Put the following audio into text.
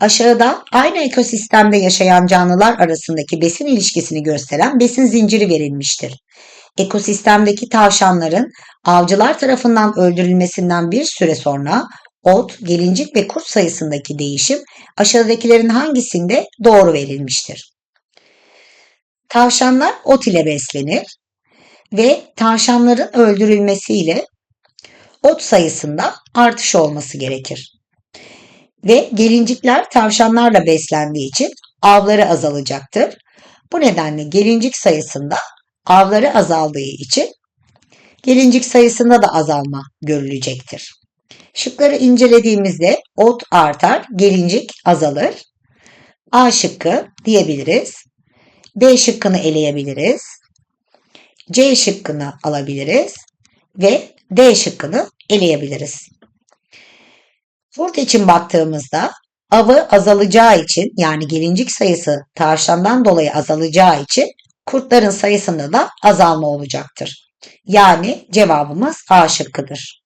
Aşağıda aynı ekosistemde yaşayan canlılar arasındaki besin ilişkisini gösteren besin zinciri verilmiştir. Ekosistemdeki tavşanların avcılar tarafından öldürülmesinden bir süre sonra ot, gelincik ve kurt sayısındaki değişim aşağıdakilerin hangisinde doğru verilmiştir? Tavşanlar ot ile beslenir ve tavşanların öldürülmesiyle ot sayısında artış olması gerekir. Ve gelincikler tavşanlarla beslendiği için avları azalacaktır. Bu nedenle gelincik sayısında avları azaldığı için gelincik sayısında da azalma görülecektir. Şıkları incelediğimizde ot artar, gelincik azalır. A şıkkı diyebiliriz. B şıkkını eleyebiliriz. C şıkkını alabiliriz ve D şıkkını eleyebiliriz. Burada için baktığımızda avı azalacağı için yani gelincik sayısı tavşandan dolayı azalacağı için kurtların sayısında da azalma olacaktır. Yani cevabımız A şıkkıdır.